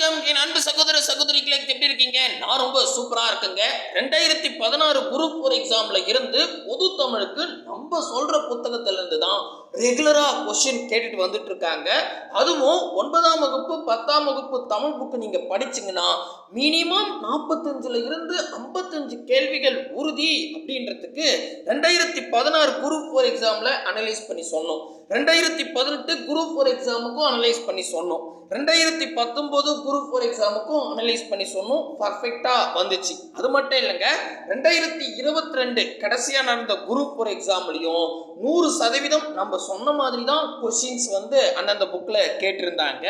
அன்பு சகோதர சகோதரி சகோதரிகளே எப்படி இருக்கீங்க? நான் ரொம்ப சூப்பரா இருக்குங்க. ரெண்டாயிரத்தி பதினாறு குரூப் ஃபோர் எக்ஸாம்ல இருந்து பொது தமிழுக்கு நம்ம சொல்ற புத்தகத்திலேருந்து தான் ரெகுலரா கொஷின் கேட்டுட்டு வந்துட்டு இருக்காங்க. அதுவும் ஒன்பதாம் வகுப்பு பத்தாம் வகுப்பு தமிழ் புக்கு நீங்க படிச்சிங்கன்னா மினிமம் நாற்பத்தஞ்சுல இருந்து ஐம்பத்தஞ்சு கேள்விகள் உறுதி அப்படின்றதுக்கு ரெண்டாயிரத்தி பதினாறு குரூப் ஃபோர் எக்ஸாம்ல அனலைஸ் பண்ணி சொன்னோம். ரெண்டாயிரத்தி பதினெட்டு குரூப் ஃபோர் எக்ஸாமுக்கும் அனலைஸ் பண்ணி சொன்னோம். ரெண்டாயிரத்தி பத்தொம்போது குரூப் ஃபோர் எக்ஸாமுக்கும் அனலைஸ் பண்ணி சொன்னோம் பர்ஃபெக்டாக வந்துச்சு. அது மட்டும் இல்லைங்க ரெண்டாயிரத்தி இருபத்தி ரெண்டு கடைசியாக நடந்த குரூப் ஃபோர் எக்ஸாம்லையும் நூறு சதவீதம் நம்ம சொன்ன மாதிரி தான் கொஷின்ஸ் வந்து அந்தந்த புக்கில் கேட்டிருந்தாங்க.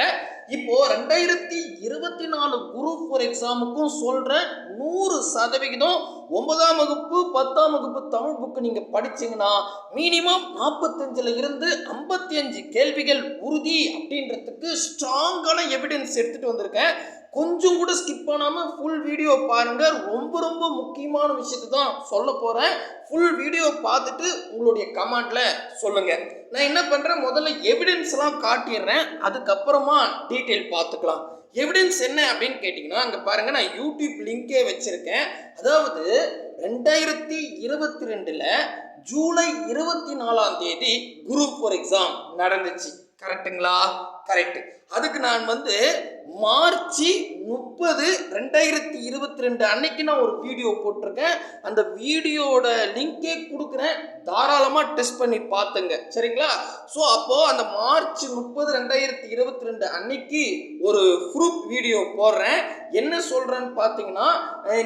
இப்போ ரெண்டாயிரத்தி இருபத்தி நாலு குரூப் ஃபோர் எக்ஸாமுக்கும் சொல்கிறேன் நூறு சதவிகிதம் ஒன்பதாம் வகுப்பு பத்தாம் வகுப்பு தமிழ் புக்கு நீங்கள் படிச்சிங்கன்னா மினிமம் நாற்பத்தஞ்சில் இருந்து ஐம்பத்தி அஞ்சு கேள்விகள் உறுதி அப்படின்றதுக்கு ஸ்ட்ராங்கான எவிடன்ஸ் எடுத்துகிட்டு வந்திருக்கேன். கொஞ்சம் கூட ஸ்கிப் பண்ணாமல் ஃபுல் வீடியோ பாருங்கள் ரொம்ப ரொம்ப முக்கியமான விஷயத்தை தான் சொல்ல போகிறேன் ஃபுல் வீடியோ பார்த்துட்டு உங்களுடைய கமெண்டில் சொல்லுங்கள் நான் என்ன பண்ணுறேன் முதல்ல எவிடன்ஸ்லாம் காட்டிடுறேன். அதுக்கப்புறமா டீட்டெயில் பார்த்துக்கலாம். எவிடன்ஸ் என்ன அப்படின்னு கேட்டிங்கன்னா அங்கே பாருங்கள் நான் யூடியூப் லிங்கே வச்சுருக்கேன். அதாவது ரெண்டாயிரத்தி இருபத்தி ரெண்டில் ஜூலை இருபத்தி நாலாம் தேதி குரூப் ஃபோர் எக்ஸாம் நடந்துச்சு. கரெக்டுங்களா கரெக்ட் அதுக்கு நான் வந்து மார்ச் முப்பது ரெண்டாயிரத்தி இருபத்தி ரெண்டு அன்னைக்கு நான் ஒரு வீடியோ போட்டிருக்கேன். அந்த வீடியோட லிங்கே கொடுக்குறேன். தாராளமாக டெஸ்ட் பண்ணி பார்த்துங்க. சரிங்களா? ஸோ அப்போது அந்த மார்ச் முப்பது ரெண்டாயிரத்தி இருபத்தி ரெண்டு அன்னைக்கு ஒரு ப்ரூப் வீடியோ போடுறேன். என்ன சொல்கிறேன்னு பார்த்தீங்கன்னா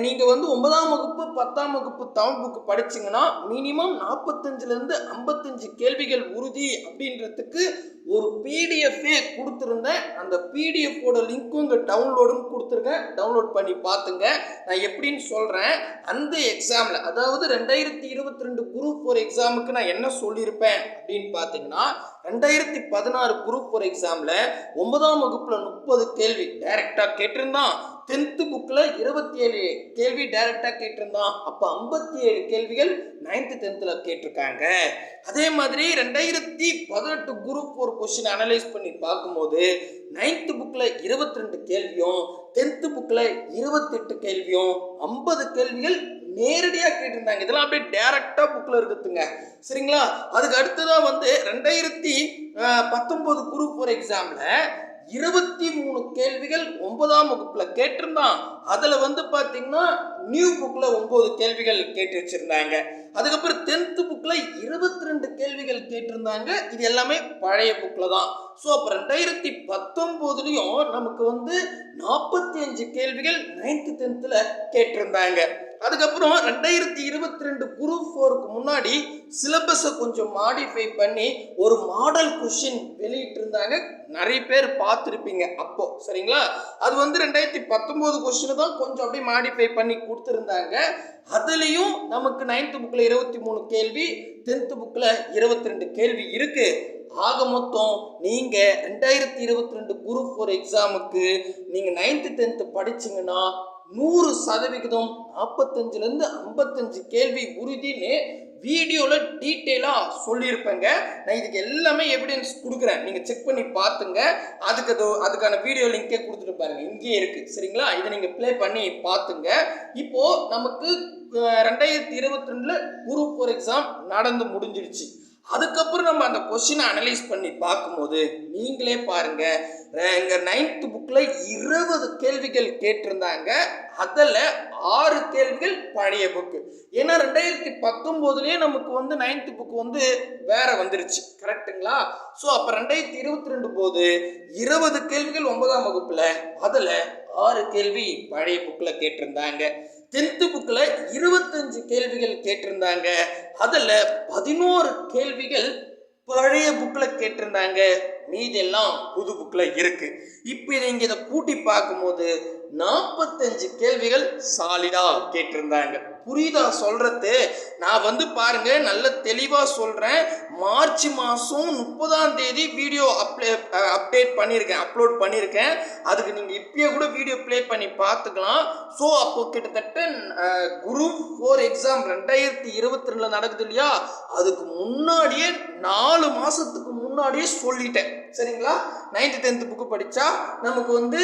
நீங்கள் வந்து ஒன்பதாம் வகுப்பு பத்தாம் வகுப்பு தமிழ் புக்கு படிச்சிங்கன்னா மினிமம் நாற்பத்தஞ்சிலேருந்து ஐம்பத்தஞ்சு கேள்விகள் உறுதி அப்படின்றதுக்கு ஒரு பிடிஎஃபே கொடுத்துருந்தேன். அந்த பிடிஎஃபோட லிங்க்கும் இங்கே டவுன்லோடும் கொடுத்துருக்கேன் டவுன்லோட் பண்ணி பார்த்துங்க. நான் எப்படின்னு சொல்கிறேன் அந்த எக்ஸாமில் அதாவது ரெண்டாயிரத்தி இருபத்தி ரெண்டு குரூப் ஃபோர் எக்ஸாமுக்கு நான் என்ன சொல்லியிருப்பேன் அப்படின்னு பார்த்தீங்கன்னா ரெண்டாயிரத்தி பதினாறு குரூப் ஃபோர் எக்ஸாமில் ஒன்பதாம் வகுப்பில் முப்பது கேள்வி டைரெக்டாக கேட்டிருந்தான். டென்த்து புக்கில் இருபத்தி ஏழு கேள்வி டைரெக்டாக கேட்டிருந்தான். அப்போ ஐம்பத்தி ஏழு கேள்விகள் நைன்த்து டென்த்தில் கேட்டிருக்காங்க. அதே மாதிரி ரெண்டாயிரத்தி பதினெட்டு குரூப் ஃபோர் கொஷின் அனலைஸ் பண்ணி பார்க்கும்போது நைன்த்து புக்கில் இருபத்தி ரெண்டு கேள்வியும் டென்த்து புக்கில் இருபத்தெட்டு கேள்வியும் ஐம்பது கேள்விகள் நேரடியாக கேட்டிருந்தாங்க. இதெல்லாம் அப்படியே டேரெக்டாக புக்கில் இருக்குதுங்க. சரிங்களா? அதுக்கு அடுத்ததாக வந்து ரெண்டாயிரத்தி பத்தொம்போது குரூப் ஃபோர் எக்ஸாமில் இருபத்தி மூணு கேள்விகள் ஒன்பதாம் வகுப்பில் கேட்டிருந்தான். அதில் வந்து பார்த்தீங்கன்னா நியூ புக்கில் ஒம்பது கேள்விகள் கேட்டு வச்சுருந்தாங்க. அதுக்கப்புறம் டென்த்து புக்கில் இருபத்தி ரெண்டு கேள்விகள் கேட்டிருந்தாங்க. இது எல்லாமே பழைய புக்கில் தான். ஸோ அப்போ ரெண்டாயிரத்தி பத்தொம்போதுலேயும் நமக்கு வந்து நாற்பத்தி அஞ்சு கேள்விகள் நைன்த்து டென்த்தில் கேட்டிருந்தாங்க. அதுக்கப்புறம் ரெண்டாயிரத்தி இருபத்தி ரெண்டு குரூப் ஃபோருக்கு முன்னாடி சிலபஸை கொஞ்சம் மாடிஃபை பண்ணி ஒரு மாடல் கொஷின் வெளியிட்டிருந்தாங்க. நிறைய பேர் பார்த்துருப்பீங்க அப்போ. சரிங்களா? அது வந்து ரெண்டாயிரத்தி பத்தொம்போது கொஷினை தான் கொஞ்சம் அப்படியே மாடிஃபை பண்ணி கொடுத்துருந்தாங்க. அதுலேயும் நமக்கு நைன்த்து புக்கில் இருபத்தி மூணு கேள்வி டென்த்து புக்கில் இருபத்தி ரெண்டு கேள்வி இருக்குது ஆக மொத்தம் நீங்கள் ரெண்டாயிரத்தி இருபத்தி ரெண்டு குரூப் ஃபோர் எக்ஸாமுக்கு நீங்கள் நைன்த்து டென்த்து படிச்சிங்கன்னா நூறு சதவிகிதம் நாற்பத்தஞ்சிலேருந்து ஐம்பத்தஞ்சு கேள்வி உறுதின்னு வீடியோவில் டீட்டெயிலாக சொல்லியிருப்பேங்க. நான் இதுக்கு எல்லாமே எவிடன்ஸ் கொடுக்குறேன். நீங்கள் செக் பண்ணி பார்த்துங்க. அதுக்கு அது அதுக்கான வீடியோ லிங்கே கொடுத்துட்டு பாருங்க. இங்கேயே இருக்குது சரிங்களா? இதை நீங்கள் ப்ளே பண்ணி பார்த்துங்க. இப்போது நமக்கு ரெண்டாயிரத்தி இருபத்தி ரெண்டில் குரூப் ஃபோர் எக்ஸாம் நடந்து முடிஞ்சிடுச்சு. அதுக்கப்புறம் நம்ம அந்த கொஷினை அனலைஸ் பண்ணி பார்க்கும்போது நீங்களே பாருங்கள் எங்கள் நைன்த் புக்கில் இருபது கேள்விகள் கேட்டிருந்தாங்க. அதில் ஆறு கேள்விகள் பழைய புக்கு ஏன்னா ரெண்டாயிரத்தி பத்தொம்போதுலேயே நமக்கு வந்து நைன்த் புக்கு வந்து வேற வந்துருச்சு. கரெக்ட்டுங்களா ஸோ அப்போ ரெண்டாயிரத்தி இருபத்தி ரெண்டு போது இருபது கேள்விகள் ஒன்பதாம் வகுப்பில் அதில் ஆறு கேள்வி பழைய புக்கில் கேட்டிருந்தாங்க. டென்த்து புக்கில் இருபத்தஞ்சு கேள்விகள் கேட்டிருந்தாங்க. அதில் பதினோரு கேள்விகள் பழைய புக்கில் கேட்டிருந்தாங்க. மீதெல்லாம் புது புக்கில் இருக்கு. இப்போ நீங்கள் இதை கூட்டி பார்க்கும்போது நாற்பத்தஞ்சு கேள்விகள் சாலிடாக கேட்டிருந்தாங்க. புரியுதா சொல்கிறது நான் வந்து பாருங்க நல்ல தெளிவாக சொல்கிறேன் மார்ச் மாதம் முப்பதாம் தேதி வீடியோ அப்ளே அப்டேட் பண்ணியிருக்கேன் அப்லோட் பண்ணியிருக்கேன் அதுக்கு நீங்கள் இப்பயே கூட வீடியோ ப்ளே பண்ணி பார்த்துக்கலாம். ஸோ அப்போ கிட்டத்தட்ட குரூப் ஃபோர் எக்ஸாம் ரெண்டாயிரத்தி இருபத்தி ரெண்டில் நடக்குது இல்லையா? அதுக்கு முன்னாடியே நாலு மாதத்துக்கு முன்னாடியே சொல்லிட்டேன். சரிங்களா? நைன்த்து டென்த்து புக்கு படித்தா நமக்கு வந்து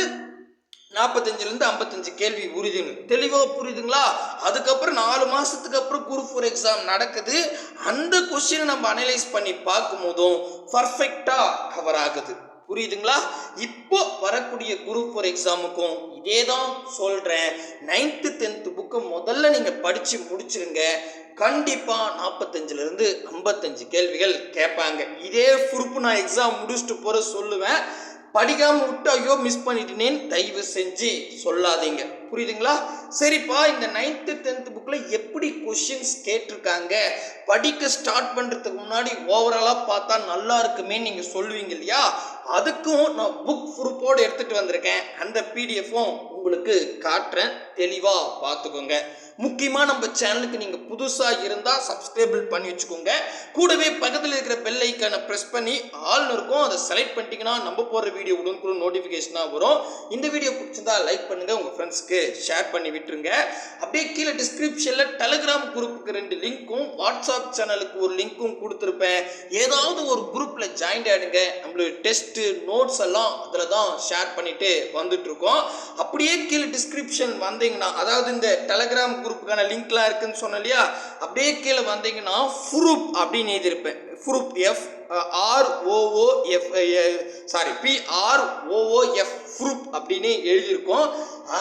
நாற்பத்தஞ்சிலேருந்து ஐம்பத்தஞ்சு கேள்வி புரியுதுன்னு தெளிவாக புரியுதுங்களா? அதுக்கப்புறம் நாலு மாதத்துக்கு அப்புறம் குரூப் ஃபோர் எக்ஸாம் நடக்குது. அந்த கொஸ்டினை நம்ம அனலைஸ் பண்ணி பார்க்கும்போதும் பர்ஃபெக்டாக கவர் ஆகுது. புரியுதுங்களா? இப்போ வரக்கூடிய குரூப் ஃபோர் எக்ஸாமுக்கும் இதே தான் சொல்கிறேன் நைன்த்து டென்த்து புக்கை முதல்ல நீங்கள் படித்து முடிச்சிருங்க. கண்டிப்பாக நாற்பத்தஞ்சிலேருந்து ஐம்பத்தஞ்சு கேள்விகள் கேட்பாங்க. இதே குரூப் நான் எக்ஸாம் முடிச்சுட்டு போகிற சொல்லுவேன். படிக்காமல் விட்டு ஐயோ மிஸ் பண்ணிட்டேனேன்னு தயவு செஞ்சு சொல்லாதீங்க. புரியுதுங்களா? சரிப்பா இந்த நைன்த்து டென்த்து புக்கில் எப்படி கொஷின்ஸ் கேட்டிருக்காங்க? படிக்க ஸ்டார்ட் பண்ணுறதுக்கு முன்னாடி ஓவராலாக பார்த்தா நல்லா இருக்குமே நீங்கள் சொல்லுவீங்க இல்லையா? அதுக்கும் நான் புக் ப்ரூஃபோடு எடுத்துகிட்டு வந்திருக்கேன். அந்த பிடிஎஃப்பும் உங்களுக்கு காட்டுறேன். தெளிவாக பார்த்துக்கோங்க. முக்கியமாக நம்ம சேனலுக்கு நீங்கள் புதுசாக இருந்தால் சப்ஸ்கிரைபிள் பண்ணி வச்சுக்கோங்க. கூடவே பக்கத்தில் இருக்கிற பெல் ஐக்கானை ப்ரெஸ் பண்ணி ஆள்னு இருக்கும். அதை செலக்ட் பண்ணிட்டீங்கன்னா நம்ம போடுற வீடியோ உடனுக்குடன் நோட்டிஃபிகேஷனாக வரும். இந்த வீடியோ பிடிச்சிருந்தா லைக் பண்ணுங்கள் உங்கள் ஃப்ரெண்ட்ஸ்க்கு ஷேர் பண்ணி விட்டுருங்க. அப்படியே கீழே டிஸ்கிரிப்ஷனில் டெலிகிராம் குரூப்புக்கு ரெண்டு லிங்க்கும் வாட்ஸ்அப் சேனலுக்கு ஒரு லிங்க்கும் கொடுத்துருப்பேன். ஏதாவது ஒரு குரூப்பில் ஜாயின் ஆகிடுங்க நம்மளுடைய டெஸ்ட்டு நோட்ஸ் எல்லாம் அதில் தான் ஷேர் பண்ணிட்டு வந்துட்டு இருக்கோம். அப்படியே கீழே டிஸ்கிரிப்ஷன் வந்தீங்கன்னா அதாவது இந்த டெலகிராம் குரூப்புக்கான லிங்க்லாம் இருக்குன்னு சொன்னேன் இல்லையா? அப்படியே கீழே வந்தீங்கன்னா ஃபுரூப் அப்படின்னு எழுதியிருப்பேன். Proof F R O O F sorry P R O O F proof அப்படின்னு எழுதியிருக்கோம்.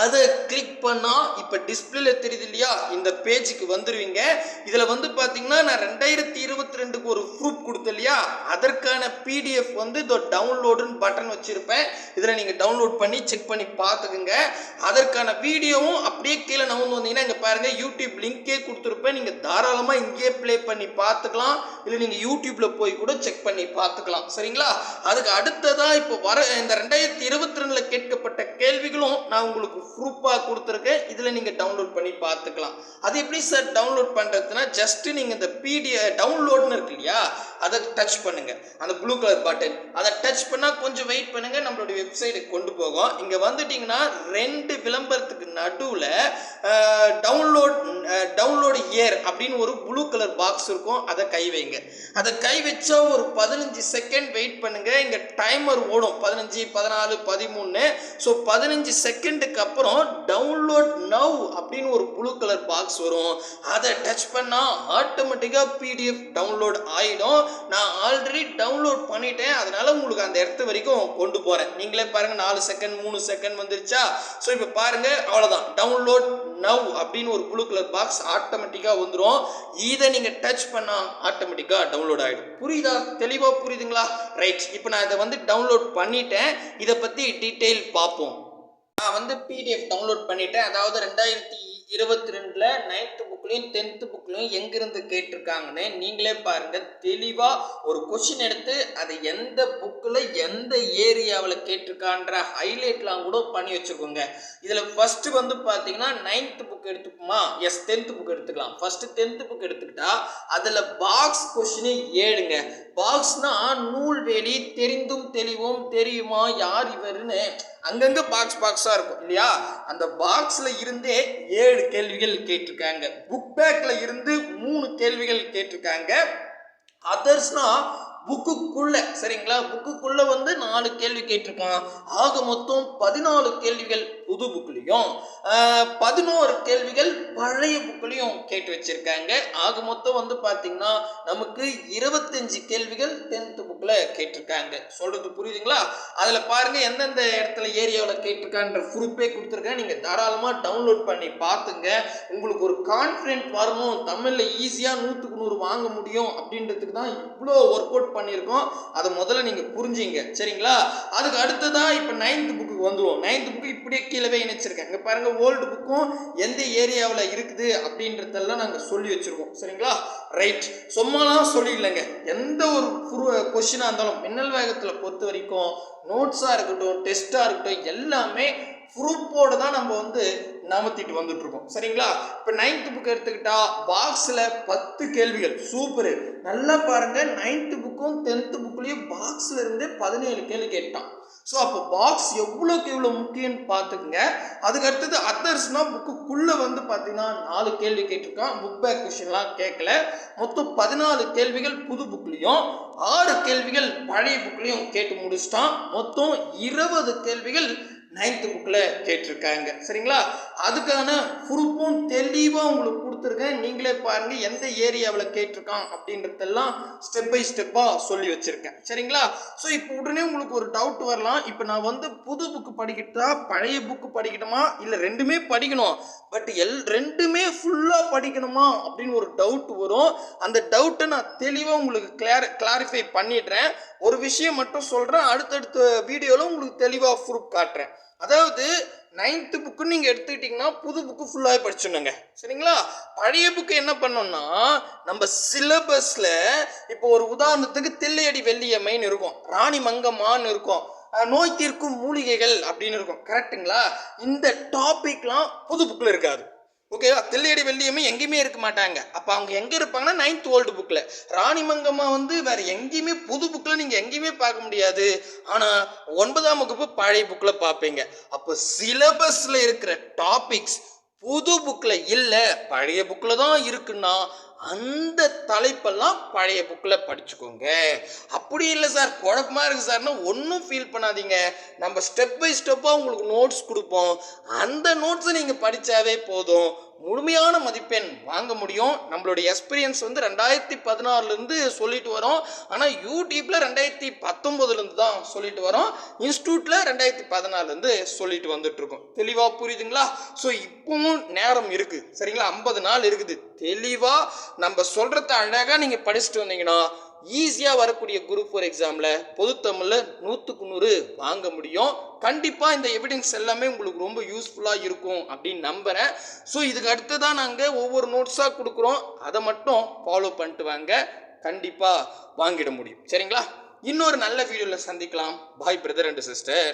அதை கிளிக் பண்ணால் இப்போ டிஸ்பிளேல தெரியுது இல்லையா? இந்த பேஜுக்கு வந்துடுவீங்க இதில் வந்து பார்த்தீங்கன்னா நான் ரெண்டாயிரத்தி இருபத்தி ரெண்டுக்கு ஒரு ப்ரூஃப் கொடுத்தேன் இல்லையா? அதற்கான பிடிஎஃப் வந்து இதோ டவுன்லோடுன்னு பட்டன் வச்சுருப்பேன். இதில் நீங்கள் டவுன்லோட் பண்ணி செக் பண்ணி பார்த்துக்குங்க. அதற்கான வீடியோவும் அப்படியே கீழே நவுந்து வந்தீங்கன்னா இங்கே பாருங்கள் யூடியூப் லிங்க்கே கொடுத்துருப்பேன். நீங்கள் தாராளமாக இங்கேயே ப்ளே பண்ணி பார்த்துக்கலாம். இல்லை நீங்கள் யூடியூப்பில் போய் கூட செக் பண்ணி பார்த்துக்கலாம். சரிங்களா? அதுக்கு அடுத்ததாக இப்போ வர இந்த ரெண்டாயிரத்தி இருபத்தி ரெண்டில் கேட்கப்பட்ட கேள்விகளும் நான் உங்களுக்கு ப்ரூஃபாக கொடுத்துருக்கேன். இதில் நீங்கள் டவுன்லோட் பண்ணி பார்த்துக்கலாம். அது எப்படி சார் டவுன்லோட் பண்ணுறதுனா ஜஸ்ட்டு நீங்கள் இந்த பிடிஎ டவுன்லோட்னு இருக்கு இல்லையா? அதை டச் பண்ணுங்கள் அந்த ப்ளூ கலர் பட்டன் அதை டச் பண்ணால் கொஞ்சம் வெயிட் பண்ணுங்கள் நம்மளுடைய வெப்சைட்டுக்கு கொண்டு போகும். இங்கே வந்துட்டிங்கன்னா ரெண்டு விளம்பரத்துக்கு நடுவில் டவுன்லோட் டவுன்லோடு இயர் அப்படின்னு ஒரு ப்ளூ கலர் பாக்ஸ் இருக்கும். அதை கை வைங்க. அதை கை வச்சா ஒரு பதினஞ்சு செகண்ட் வெயிட் பண்ணுங்க. இங்கே டைமர் ஓடும். பதினஞ்சு பதினாலு பதிமூணு. ஸோ பதினஞ்சு செகண்டுக்கு அப்புறம் டவுன்லோட் நவ் அப்படின்னு ஒரு ப்ளூ கலர் பாக்ஸ் வரும். அதை டச் பண்ணால் ஆட்டோமேட்டிக்காக பிடிஎஃப் டவுன்லோட் ஆகிடும் நான் ஆல்ரெடி டவுன்லோட் பண்ணிட்டேன். அதனால உங்களுக்கு அந்த இடத்து வரைக்கும் கொண்டு போகிறேன் நீங்களே பாருங்கள் நாலு செகண்ட் மூணு செகண்ட் வந்துருச்சா? ஸோ இப்போ பாருங்கள் அவ்வளோதான் டவுன்லோட் நவ் அப்படின்னு ஒரு ப்ளூ கலர் பாக்ஸ் ஆட்டோமேட்டிக்காக வந்துடும் இதை நீங்கள் டச் பண்ணால் ஆட்டோமேட்டிக்காக டவுன்லோட் ஆகிடும் புரியுதா? தெளிவாக புரியுதுங்களா? ரைட் இப்போ நான் இதை வந்து டவுன்லோட் பண்ணிட்டேன். இதை பற்றி டீட்டெயில் பார்ப்போம். நான் வந்து பிடிஎஃப் டவுன்லோட் பண்ணிட்டேன். அதாவது ரெண்டாயிரத்தி இருபத்தி ரெண்டில் நைன்த்து புக்லேயும் டென்த்து புக்லேயும் எங்கிருந்து கேட்டிருக்காங்கன்னு நீங்களே பாருங்கள் தெளிவாக ஒரு கொஷின் எடுத்து அது எந்த புக்கில் எந்த ஏரியாவில் கேட்டிருக்கான்ற ஹைலைட்லாம் கூட பண்ணி வச்சுக்கோங்க. இதில் ஃபஸ்ட்டு வந்து பார்த்தீங்கன்னா நைன்த்து புக் எடுத்துக்குமா? எஸ் டென்த்து புக் எடுத்துக்கலாம். ஃபஸ்ட்டு டென்த்து புக் எடுத்துக்கிட்டா அதில் பாக்ஸ் கொஷினே ஏழுங்க. பாக்ஸ்னா நூல்வேலி தெரிந்தும் தெளிவும் தெரியுமா யார் இவருன்னு அங்கங்கே பாக்ஸ் பாக்ஸாக இருக்கும் இல்லையா? அந்த பாக்ஸில் இருந்தே ஏழு கேள்விகள் கேட்டிருக்காங்க. புக் பேக்கில் இருந்து மூணு கேள்விகள் கேட்டிருக்காங்க. அதர்ஸ்னா புக்குக்குள்ள சரிங்களா? புக்குக்குள்ள வந்து நாலு கேள்வி கேட்டிருக்கான். ஆக மொத்தம் பதினாலு கேள்விகள் புது புக்லேயும் பதினோரு கேள்விகள் பழைய புக்லேயும் கேட்டு வச்சுருக்காங்க. ஆக மொத்தம் வந்து பார்த்திங்கன்னா நமக்கு இருபத்தஞ்சு கேள்விகள் டென்த்து புக்கில் கேட்டிருக்காங்க. சொல்கிறது புரியுதுங்களா? அதில் பாருங்கள் எந்தெந்த இடத்துல ஏரியாவில் கேட்டிருக்கான்ற ப்ரூஃபே கொடுத்துருக்கேன். நீங்கள் தாராளமாக டவுன்லோட் பண்ணி பார்த்துங்க உங்களுக்கு ஒரு கான்ஃபிடென்ட் வரணும். தமிழில் ஈஸியாக நூற்றுக்கு நூறு வாங்க முடியும் அப்படின்றதுக்கு தான் இவ்வளோ ஒர்க் அவுட் பண்ணியிருக்கோம். அதை முதல்ல நீங்கள் புரிஞ்சிங்க. சரிங்களா? அதுக்கு அடுத்ததாக இப்போ நைன்த் புக்கு வந்துடும் நைன்த் புக்கு இப்படியே கீழே இணைச்சிருக்கேன். இங்கே பாருங்கள் ஓல்டு புக்கும் எந்த ஏரியாவில் இருக்குது அப்படின்றதெல்லாம் நாங்கள் சொல்லி வச்சுருக்கோம். சரிங்களா? ரைட் சும்மாலாம் சொல்லிடலைங்க. எந்த ஒரு கொஷினாக இருந்தாலும் மின்னல் வேகத்தில் பொறுத்த வரைக்கும் நோட்ஸாக இருக்கட்டும் டெஸ்ட்டாக இருக்கட்டும் எல்லாமே ப்ரூஃபோடு தான் நம்ம வந்து நமத்திட்டு வந்துட்ருக்கோம் சரிங்களா? இப்போ நைன்த்து புக் எடுத்துக்கிட்டா பாக்ஸில் பத்து கேள்விகள். சூப்பரு. நல்லா பாருங்கள் நைன்த்து புக்கும் டென்த்து புக்லேயும் பாக்ஸில் இருந்தே பதினேழு கேள்வி கேட்டான். ஸோ அப்போ பாக்ஸ் எவ்வளோக்கு எவ்வளோ முக்கியம்னு பார்த்துக்குங்க. அதுக்கு அடுத்தது அதர்ஸ்னால் புக்குக்குள்ளே வந்து பார்த்தீங்கன்னா நாலு கேள்வி கேட்டிருக்கான். புக் பேக் கொஷின்லாம் கேட்கல மொத்தம் பதினாலு கேள்விகள் புது புக்லேயும் ஆறு கேள்விகள் பழைய புக்லேயும் கேட்டு முடிச்சிட்டான். மொத்தம் இருபது கேள்விகள் நைன்த்து புக்கில் கேட்டிருக்காங்க. சரிங்களா? அதுக்கான ப்ரூஃபும் தெளிவாக உங்களுக்கு கொடுத்துருக்கேன். நீங்களே பாருங்கள் எந்த ஏரியாவில் கேட்டிருக்கான் அப்படின்றதெல்லாம் ஸ்டெப் பை ஸ்டெப்பாக சொல்லி வச்சுருக்கேன். சரிங்களா? ஸோ இப்போ உடனே உங்களுக்கு ஒரு டவுட் வரலாம். இப்போ நான் வந்து புது புக்கு படிக்கிட்டா பழைய புக்கு படிக்கணுமா இல்லை ரெண்டுமே படிக்கணும். பட் எல் ரெண்டுமே ஃபுல்லாக படிக்கணுமா? அப்படின்னு ஒரு டவுட் வரும். அந்த டவுட்டை நான் தெளிவாக உங்களுக்கு கிளார் கிளாரிஃபை பண்ணிடுறேன். ஒரு விஷயம் மட்டும் சொல்கிறேன் அடுத்தடுத்த வீடியோவில் உங்களுக்கு தெளிவாக ப்ரூஃப் காட்டுறேன். அதாவது நைன்த்து புக்கு நீங்கள் எடுத்துக்கிட்டிங்கன்னா புது புக்கு ஃபுல்லாகவே படிச்சிடணுங்க. சரிங்களா? பழைய புக்கு என்ன பண்ணோம்னா நம்ம சிலபஸில் இப்போ ஒரு உதாரணத்துக்கு தில்லையடி வெள்ளியம்மைன்னு இருக்கும். ராணி மங்கம்மான்னு இருக்கும். நோய் தீர்க்கும் மூலிகைகள் அப்படின்னு இருக்கும். கரெக்ட்டுங்களா இந்த டாபிக்லாம் புது புக்கில் இருக்காது. ஓகேவா தில்லையடி வெள்ளியம்மை எங்கேயுமே இருக்க மாட்டாங்க. அப்போ அவங்க எங்கே இருப்பாங்கன்னா நைன்த் ஓல்டு புக்கில் ராணிமங்கம்மா வந்து வேறு எங்கேயுமே புது புக்கில் நீங்கள் எங்கேயுமே பார்க்க முடியாது. ஆனால் ஒன்பதாம் வகுப்பு பழைய புக்கில் பார்ப்பீங்க. அப்போ சிலபஸில் இருக்கிற டாபிக்ஸ் புது புக்கில் இல்லை. பழைய புக்கில் தான் இருக்குன்னா அந்த தலைப்பெல்லாம் பழைய புக்கில் படிச்சுக்கோங்க. அப்படி இல்லை சார் குழப்பமா இருக்குது சார்னா ஒன்றும் ஃபீல் பண்ணாதீங்க. நம்ம ஸ்டெப் பை ஸ்டெப்பாக உங்களுக்கு நோட்ஸ் கொடுப்போம். அந்த நோட்ஸை நீங்கள் படித்தாவே போதும். முழுமையான மதிப்பெண் வாங்க முடியும். நம்மளுடைய எக்ஸ்பீரியன்ஸ் வந்து ரெண்டாயிரத்தி பதினாறுலேருந்து சொல்லிட்டு வரோம். ஆனால் யூடியூப்பில் ரெண்டாயிரத்தி பத்தொம்போதுலேருந்து தான் சொல்லிட்டு வரோம். இன்ஸ்டியூட்டில் ரெண்டாயிரத்தி பதினாலுலேருந்து சொல்லிட்டு வந்துட்டுருக்கோம் தெளிவாக புரியுதுங்களா? ஸோ இப்பவும் நேரம் இருக்குது சரிங்களா? ஐம்பது நாள் இருக்குது. தெளிவாக நம்ம சொல்கிறத அழகாக நீங்கள் படிச்சுட்டு வந்தீங்கன்னா ஈஸியாக வரக்கூடிய குரூப் ஃபோர் எக்ஸாமில் பொதுத்தமிழில் நூற்றுக்கு நூறு வாங்க முடியும். கண்டிப்பாக இந்த எவிடன்ஸ் எல்லாமே உங்களுக்கு ரொம்ப யூஸ்ஃபுல்லாக இருக்கும் அப்படின்னு நம்புகிறேன் ஸோ இதுக்கு அடுத்து தான் நாங்கள் ஒவ்வொரு நோட்ஸாக கொடுக்குறோம். அதை மட்டும் ஃபாலோ பண்ணிட்டு வாங்க. கண்டிப்பாக வாங்கிட முடியும். சரிங்களா? இன்னொரு நல்ல வீடியோவில் சந்திக்கலாம். பாய் பிரதர் அண்ட் சிஸ்டர்